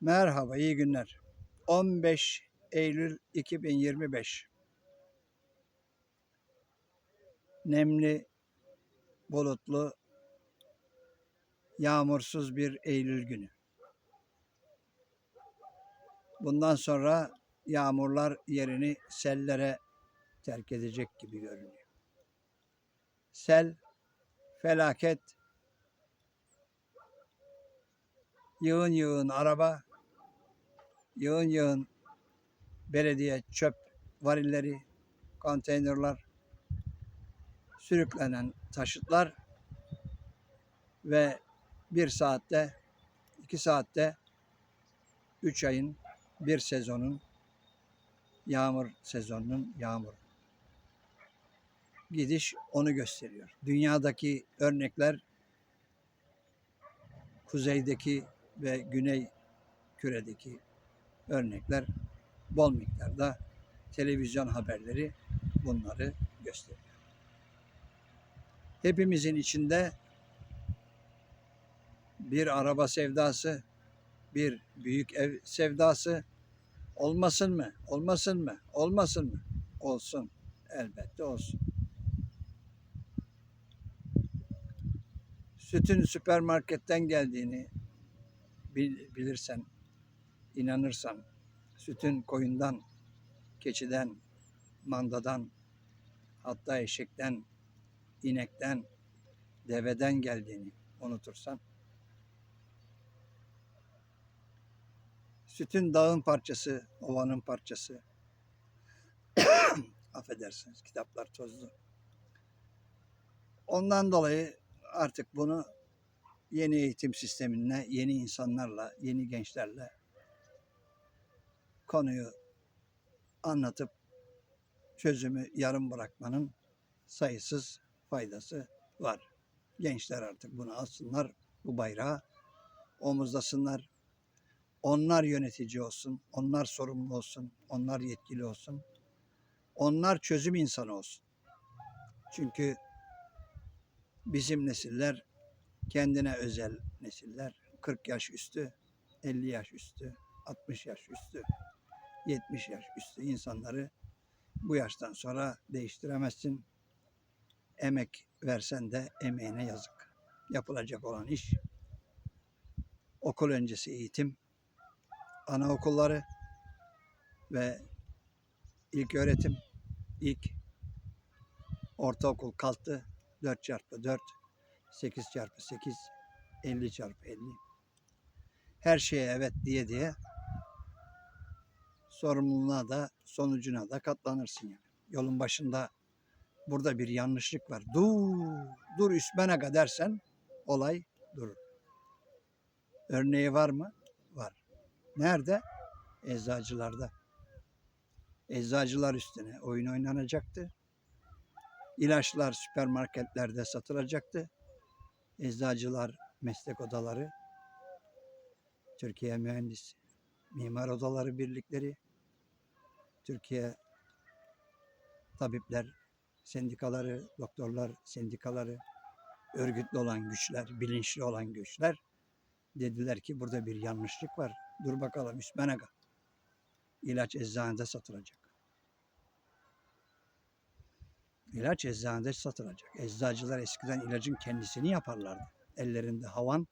Merhaba, iyi günler. 15 Eylül 2025. Nemli, bulutlu, yağmursuz bir Eylül günü. Bundan sonra yağmurlar yerini sellere terk edecek gibi görünüyor. Sel, felaket, yığın yığın araba, yığın yığın belediye çöp varilleri, konteynerler, sürüklenen taşıtlar ve bir saatte, iki saatte üç ayın bir sezonun yağmur sezonunun yağmur gidiş onu gösteriyor. Dünyadaki örnekler kuzeydeki ve güney küredeki örnekler bol miktarda televizyon haberleri bunları gösteriyor. Hepimizin içinde bir araba sevdası, bir büyük ev sevdası olmasın mı? Olmasın mı? Olmasın mı? Olsun. Elbette olsun. Sütün süpermarketten geldiğini bil- bilirsen, inanırsan, sütün koyundan, keçiden, mandadan, hatta eşekten, inekten, deveden geldiğini unutursan, sütün dağın parçası, ovanın parçası, affedersiniz kitaplar tozlu. Ondan dolayı artık bunu yeni eğitim sistemine, yeni insanlarla, yeni gençlerle konuyu anlatıp çözümü yarım bırakmanın sayısız faydası var. Gençler artık bunu alsınlar, bu bayrağı omuzlasınlar. Onlar yönetici olsun, onlar sorumlu olsun, onlar yetkili olsun. Onlar çözüm insanı olsun. Çünkü bizim nesiller kendine özel nesiller 40 yaş üstü, 50 yaş üstü, 60 yaş üstü, 70 yaş üstü insanları bu yaştan sonra değiştiremezsin. Emek versen de emeğine yazık. Yapılacak olan iş okul öncesi eğitim, anaokulları ve ilk öğretim, ilk ortaokul kalktı 4 çarpı 4, 8 çarpı 8, 50 çarpı 50. Her şeye evet diye diye sorumluluğuna da sonucuna da katlanırsın yani. Yolun başında burada bir yanlışlık var. Dur, dur üstmene dersen olay durur. Örneği var mı? Var. Nerede? Eczacılarda. Eczacılar üstüne oyun oynanacaktı. İlaçlar süpermarketlerde satılacaktı. Eczacılar meslek odaları, Türkiye Mühendis Mimar Odaları Birlikleri, Türkiye Tabipler Sendikaları, Doktorlar Sendikaları, örgütlü olan güçler, bilinçli olan güçler dediler ki burada bir yanlışlık var. Dur bakalım Üsmen Aga. İlaç eczanede satılacak. İlaç eczanede satılacak. Eczacılar eskiden ilacın kendisini yaparlardı. Ellerinde havan,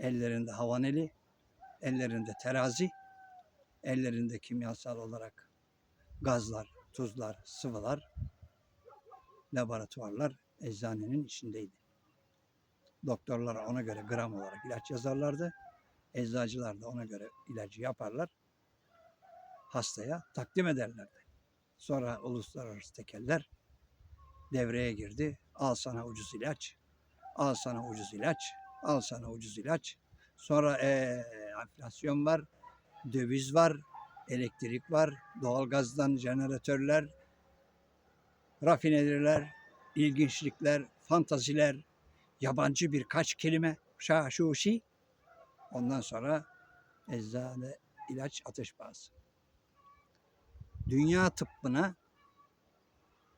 ellerinde havaneli, ellerinde terazi, ellerinde kimyasal olarak gazlar, tuzlar, sıvılar, laboratuvarlar eczanenin içindeydi. Doktorlar ona göre gram olarak ilaç yazarlardı. Eczacılar da ona göre ilacı yaparlar. Hastaya takdim ederlerdi. Sonra uluslararası tekeller devreye girdi. Al sana ucuz ilaç, al sana ucuz ilaç, al sana ucuz ilaç. Sonra eee, enflasyon var, döviz var, elektrik var, doğalgazdan jeneratörler, rafineriler, ilginçlikler, fantaziler, yabancı birkaç kelime, şa şu şi. Ondan sonra eczane, ilaç, ateş pahası. Dünya tıbbına,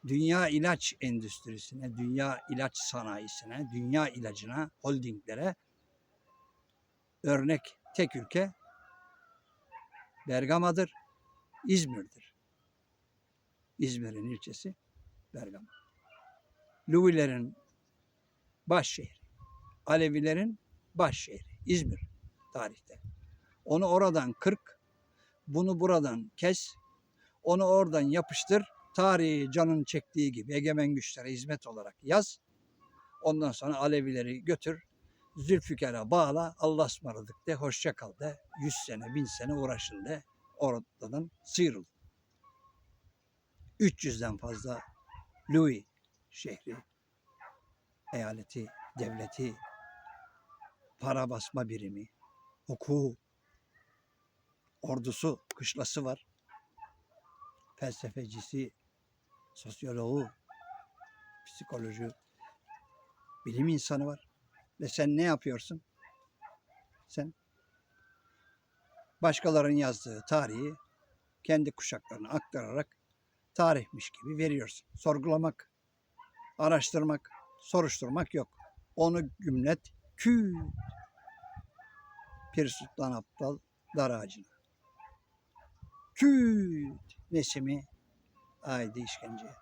dünya ilaç endüstrisine, dünya ilaç sanayisine, dünya ilacına, holdinglere örnek tek ülke Bergama'dır, İzmir'dir. İzmir'in ilçesi Bergama. Luvilerin baş şehri. Alevilerin baş şehri. İzmir tarihte. Onu oradan kırk, bunu buradan kes, onu oradan yapıştır. Tarihi canın çektiği gibi egemen güçlere hizmet olarak yaz. Ondan sonra Alevileri götür, Zülfikar'a bağla, Allah ısmarladık de, hoşça kal de, 100 sene, 1000 sene uğraşın de, oradan sıyrıl. 300'den fazla Louis şehri, eyaleti, devleti, para basma birimi, hukuku, ordusu, kışlası var. Felsefecisi, sosyoloğu, psikoloji, bilim insanı var. Ve sen ne yapıyorsun? Sen başkalarının yazdığı tarihi kendi kuşaklarına aktararak tarihmiş gibi veriyorsun. Sorgulamak, araştırmak, soruşturmak yok. Onu gümlet kü Pir Sultan Abdal dar ağacına. Küt Nesimi haydi işkenceye.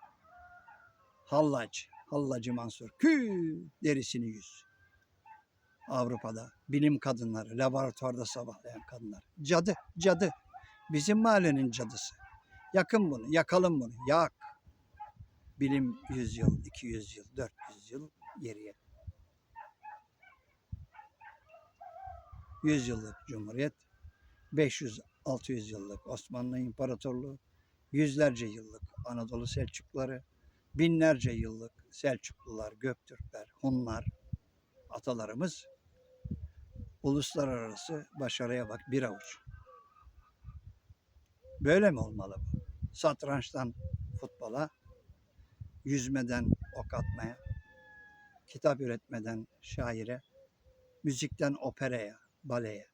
Hallaç, Hallacı Mansur küt derisini yüz. Avrupa'da bilim kadınları, laboratuvarda sabahlayan kadınlar. Cadı, cadı. Bizim mahallenin cadısı. Yakın bunu, yakalım bunu, yak. Bilim 100 yıl, 200 yıl, 400 yıl geriye. 100 yıllık Cumhuriyet, 500-600 yıllık Osmanlı İmparatorluğu, yüzlerce yıllık Anadolu Selçukluları, binlerce yıllık Selçuklular, Göktürkler, Hunlar, atalarımız uluslararası başarıya bak bir avuç. Böyle mi olmalı bu? Satrançtan futbola, yüzmeden ok atmaya, kitap üretmeden şaire, müzikten operaya, baleye,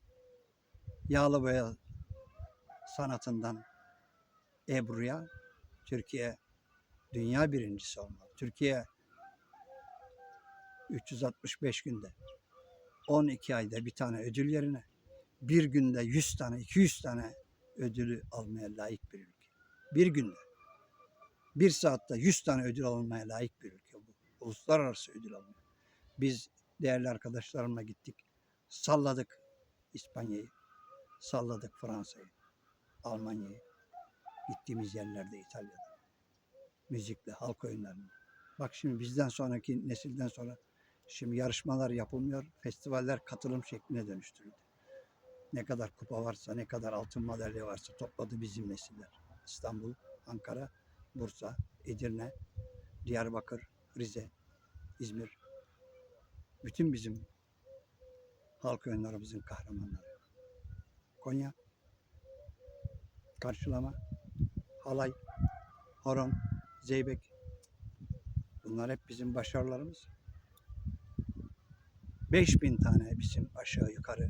yağlı boya sanatından Ebru'ya Türkiye dünya birincisi olmalı. Türkiye 365 günde 12 ayda bir tane ödül yerine bir günde 100 tane 200 tane ödülü almaya layık bir ülke. Bir günde bir saatte 100 tane ödül almaya layık bir ülke bu. Uluslararası ödül almaya. Biz değerli arkadaşlarımla gittik. Salladık İspanya'yı. Salladık Fransa'yı. Almanya'yı. Gittiğimiz yerlerde İtalya'da. Müzikle, halk oyunlarını. Bak şimdi bizden sonraki nesilden sonra şimdi yarışmalar yapılmıyor. Festivaller katılım şekline dönüştürüldü. Ne kadar kupa varsa, ne kadar altın madalya varsa topladı bizim nesiller. İstanbul, Ankara, Bursa, Edirne, Diyarbakır, Rize, İzmir. Bütün bizim halk oyunlarımızın kahramanları. Konya, karşılama, halay, horon, zeybek. Bunlar hep bizim başarılarımız. 5000 tane bizim aşağı yukarı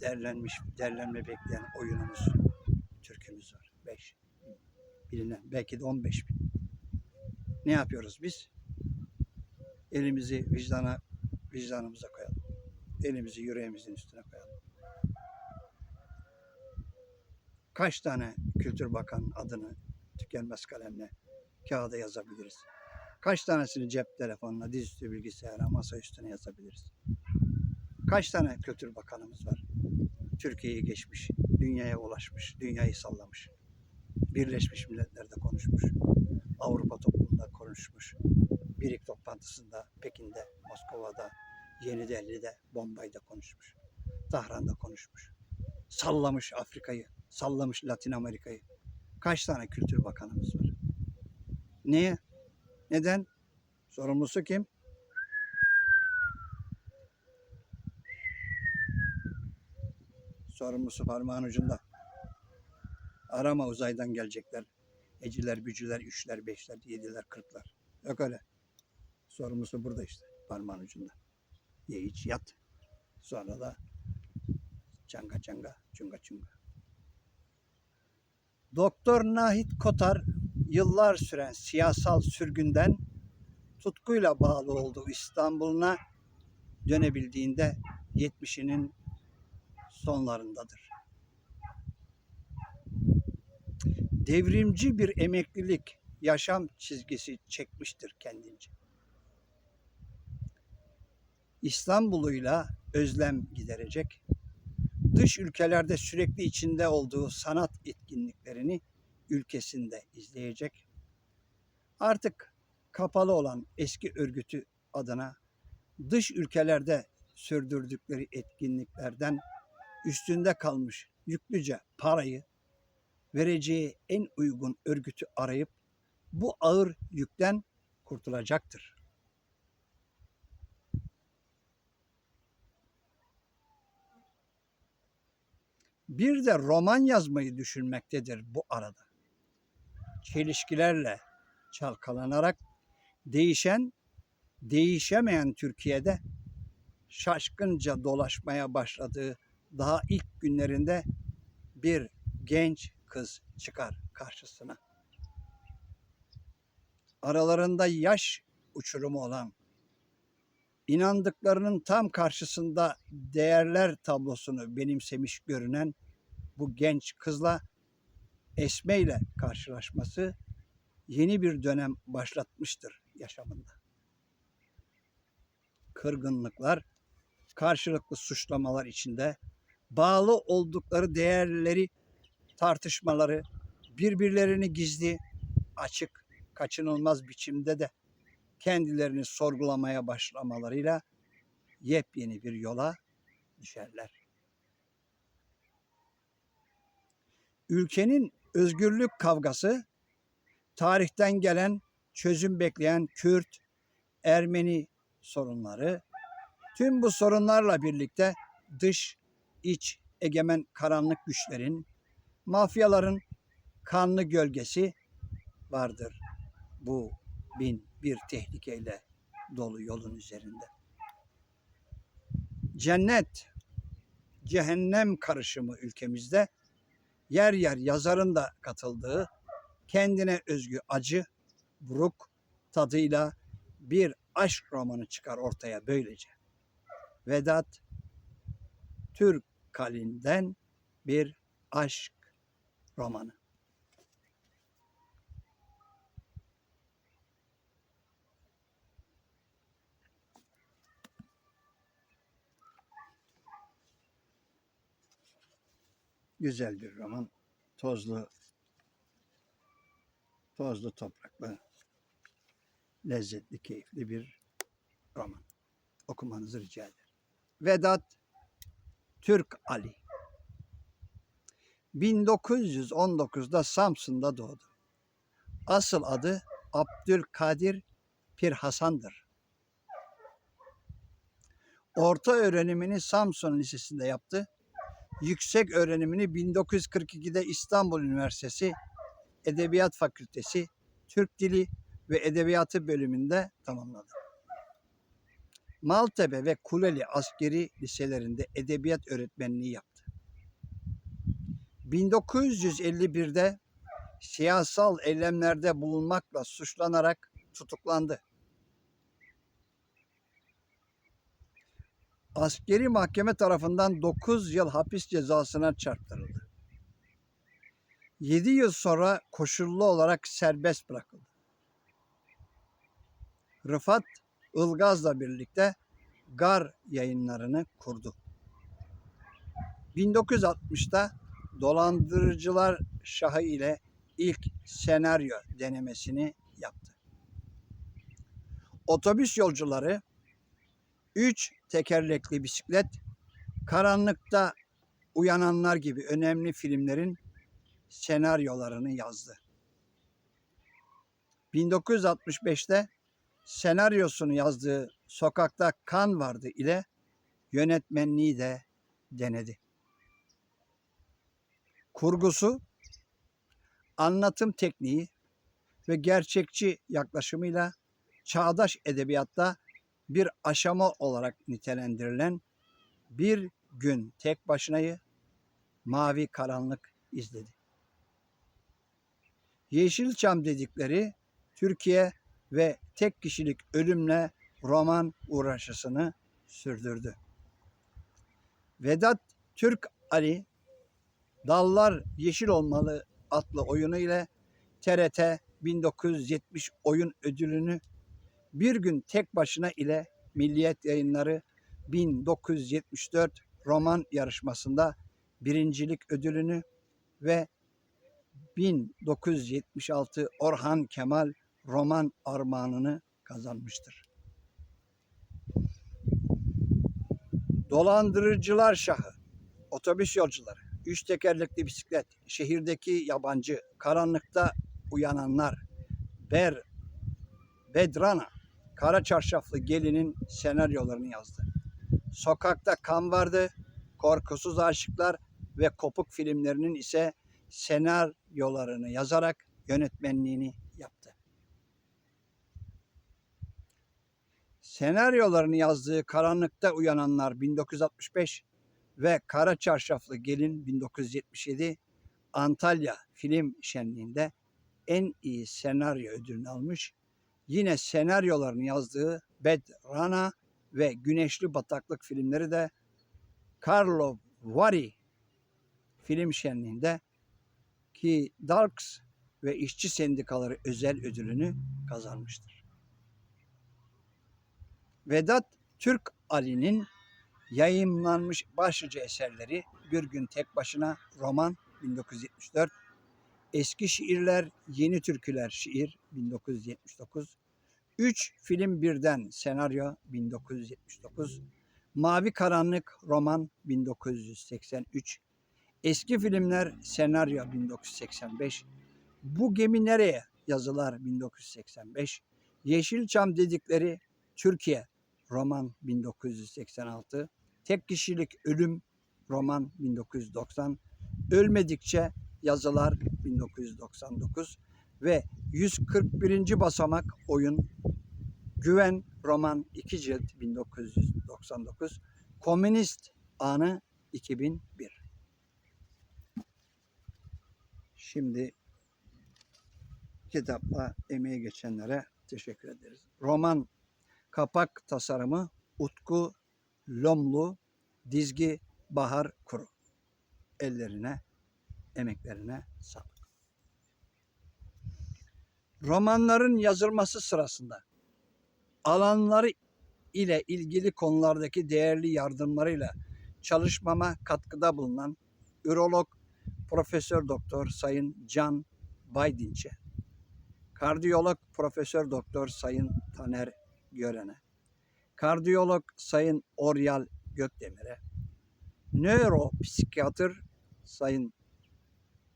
derlenmiş, derlenme bekleyen oyunumuz, türkümüz var. 5. Bilinen, belki de 15 bin. Ne yapıyoruz biz? Elimizi vicdana, vicdanımıza koyalım. Elimizi yüreğimizin üstüne koyalım. Kaç tane Kültür Bakanı'nın adını tükenmez kalemle kağıda yazabiliriz? Kaç tanesini cep telefonuna, dizüstü bilgisayara, masa üstüne yazabiliriz? Kaç tane Kültür Bakanımız var? Türkiye'yi geçmiş, dünyaya ulaşmış, dünyayı sallamış. Birleşmiş Milletler'de konuşmuş. Avrupa toplumunda konuşmuş. Birik toplantısında Pekin'de, Moskova'da, Yeni Delhi'de, Bombay'da konuşmuş. Tahran'da konuşmuş. Sallamış Afrika'yı, sallamış Latin Amerika'yı. Kaç tane kültür bakanımız var? Niye? Neden? Sorumlusu kim? Sorumlusu parmağın ucunda. Arama uzaydan gelecekler. Eciler, bücüler, üçler, beşler, yediler, kırklar. Yok öyle. Sorumlusu burada işte. Parmağın ucunda. Ye iç yat. Sonra da çanga çanga, çunga çunga. Doktor Nahit Kotar yıllar süren siyasal sürgünden tutkuyla bağlı olduğu İstanbul'una dönebildiğinde 70'inin sonlarındadır. Devrimci bir emeklilik yaşam çizgisi çekmiştir kendince. İstanbul'uyla özlem giderecek, dış ülkelerde sürekli içinde olduğu sanat etkinliklerini ülkesinde izleyecek. Artık kapalı olan eski örgütü adına dış ülkelerde sürdürdükleri etkinliklerden üstünde kalmış yüklüce parayı vereceği en uygun örgütü arayıp bu ağır yükten kurtulacaktır. Bir de roman yazmayı düşünmektedir bu arada. Çelişkilerle çalkalanarak değişen, değişemeyen Türkiye'de şaşkınca dolaşmaya başladığı daha ilk günlerinde bir genç kız çıkar karşısına. Aralarında yaş uçurumu olan, inandıklarının tam karşısında değerler tablosunu benimsemiş görünen bu genç kızla Esme ile karşılaşması yeni bir dönem başlatmıştır yaşamında. Kırgınlıklar, karşılıklı suçlamalar içinde bağlı oldukları değerleri tartışmaları birbirlerini gizli, açık, kaçınılmaz biçimde de kendilerini sorgulamaya başlamalarıyla yepyeni bir yola düşerler. Ülkenin özgürlük kavgası tarihten gelen çözüm bekleyen Kürt, Ermeni sorunları tüm bu sorunlarla birlikte dış, iç, egemen karanlık güçlerin mafyaların kanlı gölgesi vardır bu bin bir tehlikeyle dolu yolun üzerinde. Cennet, cehennem karışımı ülkemizde yer yer yazarın da katıldığı kendine özgü acı, buruk tadıyla bir aşk romanı çıkar ortaya böylece. Vedat Türk kalinden bir aşk romanı. Güzel bir roman. Tozlu tozlu topraklı lezzetli, keyifli bir roman. Okumanızı rica ederim. Vedat Türk Ali 1919'da Samsun'da doğdu. Asıl adı Abdülkadir Pir Hasan'dır. Orta öğrenimini Samsun Lisesi'nde yaptı. Yüksek öğrenimini 1942'de İstanbul Üniversitesi Edebiyat Fakültesi Türk Dili ve Edebiyatı bölümünde tamamladı. Maltepe ve Kuleli askeri liselerinde edebiyat öğretmenliği yaptı. 1951'de siyasal eylemlerde bulunmakla suçlanarak tutuklandı. Askeri mahkeme tarafından 9 yıl hapis cezasına çarptırıldı. 7 yıl sonra koşullu olarak serbest bırakıldı. Rıfat Ilgaz'la birlikte Gar yayınlarını kurdu. 1960'da Dolandırıcılar Şahı ile ilk senaryo denemesini yaptı. Otobüs yolcuları, üç tekerlekli bisiklet, karanlıkta uyananlar gibi önemli filmlerin senaryolarını yazdı. 1965'te senaryosunu yazdığı Sokakta Kan Vardı ile yönetmenliği de denedi kurgusu, anlatım tekniği ve gerçekçi yaklaşımıyla çağdaş edebiyatta bir aşama olarak nitelendirilen bir gün tek başınayı mavi karanlık izledi. Yeşilçam dedikleri Türkiye ve tek kişilik ölümle roman uğraşısını sürdürdü. Vedat Türk Ali Dallar Yeşil Olmalı adlı oyunu ile TRT 1970 oyun ödülünü bir gün tek başına ile Milliyet Yayınları 1974 roman yarışmasında birincilik ödülünü ve 1976 Orhan Kemal roman armağanını kazanmıştır. Dolandırıcılar Şahı, otobüs yolcuları, üç tekerlekli bisiklet, şehirdeki yabancı, karanlıkta uyananlar, Ber, Bedrana, Kara Çarşaflı Gelin'in senaryolarını yazdı. Sokakta kan vardı, korkusuz aşıklar ve kopuk filmlerinin ise senaryolarını yazarak yönetmenliğini yaptı. Senaryolarını yazdığı Karanlıkta Uyananlar 1965 ve Kara Çarşaflı Gelin 1977 Antalya Film Şenliği'nde en iyi senaryo ödülünü almış. Yine senaryolarını yazdığı Bed Rana ve Güneşli Bataklık filmleri de Carlo Vari Film Şenliği'nde ki Darks ve İşçi Sendikaları özel ödülünü kazanmıştır. Vedat Türk Ali'nin yayınlanmış başlıca eserleri Bir Gün Tek Başına roman 1974, Eski Şiirler, Yeni Türküler. Şiir 1979, 3 film birden. Senaryo 1979, Mavi Karanlık roman 1983, Eski filmler senaryo 1985, Bu Gemi Nereye? Yazılar 1985, Yeşilçam dedikleri Türkiye roman 1986, Tek Kişilik Ölüm roman 1990, Ölmedikçe yazılar 1999 ve 141. basamak oyun Güven roman 2 cilt 1999, Komünist anı 2001. Şimdi kitapla emeği geçenlere teşekkür ederiz. Roman kapak tasarımı Utku Lomlu, dizgi Bahar Kuru. Ellerine, emeklerine sağlık. Romanların yazılması sırasında alanları ile ilgili konulardaki değerli yardımlarıyla çalışmama katkıda bulunan ürolog Profesör Doktor Sayın Can Baydinç'e, kardiyolog Profesör Doktor Sayın Taner Gören'e, kardiyolog Sayın Oryal Gökdemir'e, nöropsikiyatr Sayın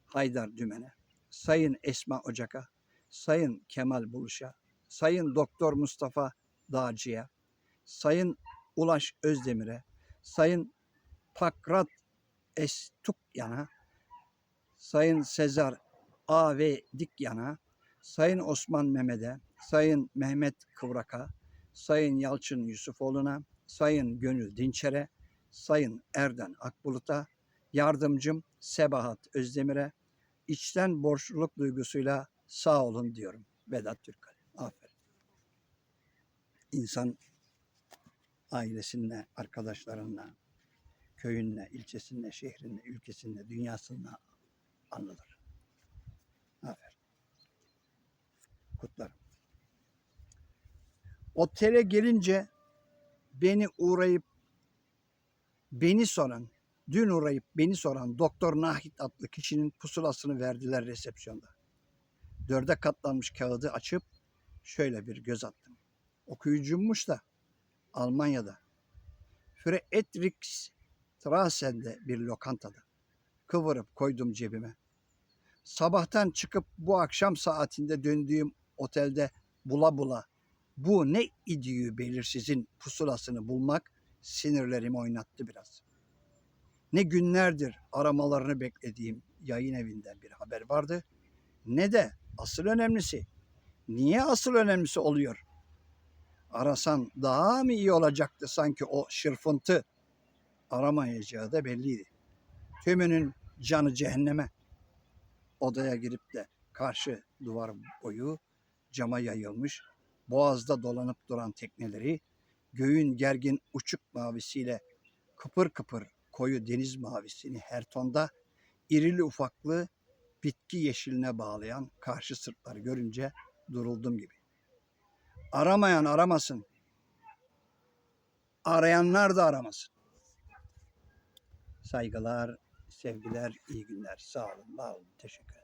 Haydar Dümen'e, Sayın Esma Ocak'a, Sayın Kemal Buluş'a, Sayın Doktor Mustafa Dağcı'ya, Sayın Ulaş Özdemir'e, Sayın Pakrat Estukyan'a, Sayın Sezar A. ve Dikyan'a, Sayın Osman Mehmet'e, Sayın Mehmet Kıvrak'a, Sayın Yalçın Yusufoğlu'na, Sayın Gönül Dinçer'e, Sayın Erden Akbulut'a, yardımcım Sebahat Özdemir'e, içten borçluluk duygusuyla sağ olun diyorum. Vedat Türkal. Aferin. İnsan ailesine, arkadaşlarına, köyünle, ilçesinde, şehrinde, ülkesinde, dünyasında anılır. Aferin. Kutlarım. Otele gelince beni uğrayıp beni soran, dün uğrayıp beni soran Doktor Nahit adlı kişinin pusulasını verdiler resepsiyonda. Dörde katlanmış kağıdı açıp şöyle bir göz attım. Okuyucummuş da Almanya'da. Friedrichs Strassen'de bir lokantada. Kıvırıp koydum cebime. Sabahtan çıkıp bu akşam saatinde döndüğüm otelde bula bula bu ne idüğü belirsizin pusulasını bulmak sinirlerimi oynattı biraz. Ne günlerdir aramalarını beklediğim yayın evinden bir haber vardı ne de asıl önemlisi. Niye asıl önemlisi oluyor? Arasan daha mı iyi olacaktı sanki o şırfıntı? Aramayacağı da belliydi. Tümünün canı cehenneme. Odaya girip de karşı duvar boyu cama yayılmış, boğazda dolanıp duran tekneleri, göğün gergin uçuk mavisiyle kıpır kıpır koyu deniz mavisini her tonda irili ufaklı bitki yeşiline bağlayan karşı sırtları görünce duruldum gibi. Aramayan aramasın. Arayanlar da aramasın. Saygılar, sevgiler, iyi günler. Sağ olun, var olun. Teşekkür.